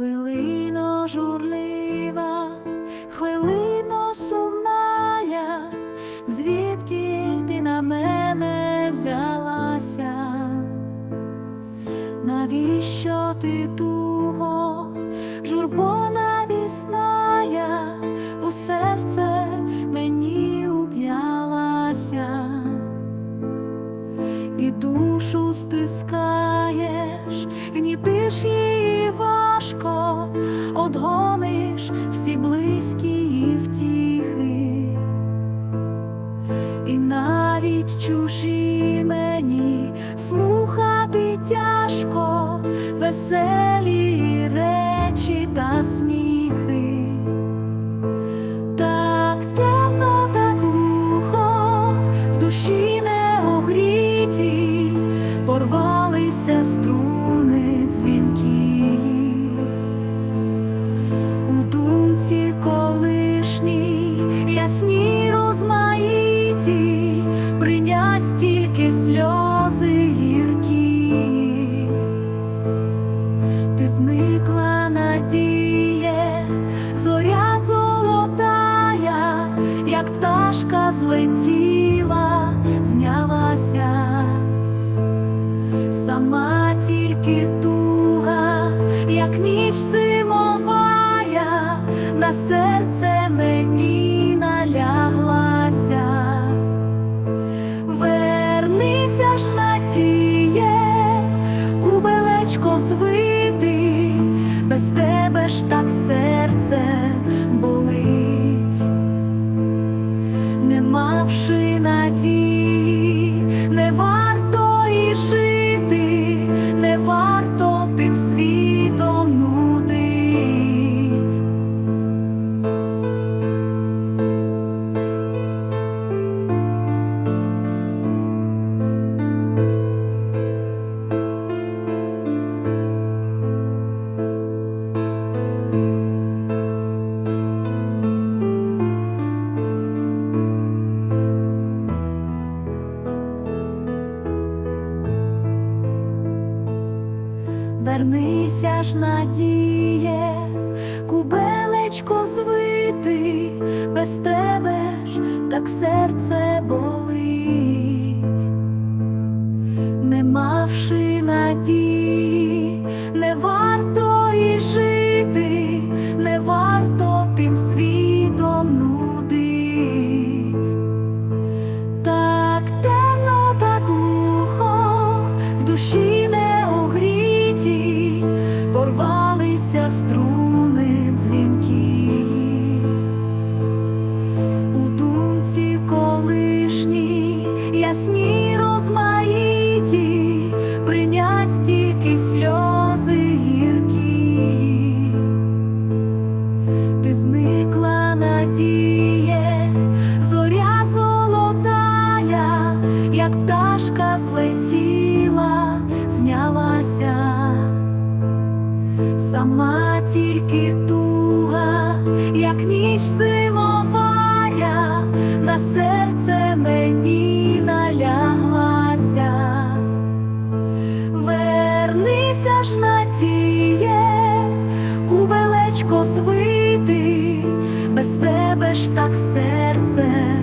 Хвилино журлива, хвилино сумная, звідки ти на мене взялася? Навіщо ти туго, журбона вісная, у серце мені уп'ялася, і душу стискаєш, одгониш всі близькі втіхи, і навіть чужі мені слухати тяжко, веселі речі та сміхи. Зникла надіє, зоря золотая, як пташка злетіла, знялася, сама тільки туга, як ніч зимовая, на серце мені наляглася. Вернися ж надіє, кубелечко звити, без тебе ж так серце болить, не мавши надії, Вернися ж надіє, кубелечко звити, без тебе ж так серце болить, не мавши надії, не варто і жити, не варто тим світом нудить. Так темно, так глухо, в душі не Принять тільки сльози гіркі, ти зникла надіє, зоря золотая, як пташка злетіла, знялася, сама тільки туга, як ніч. лиш так серце.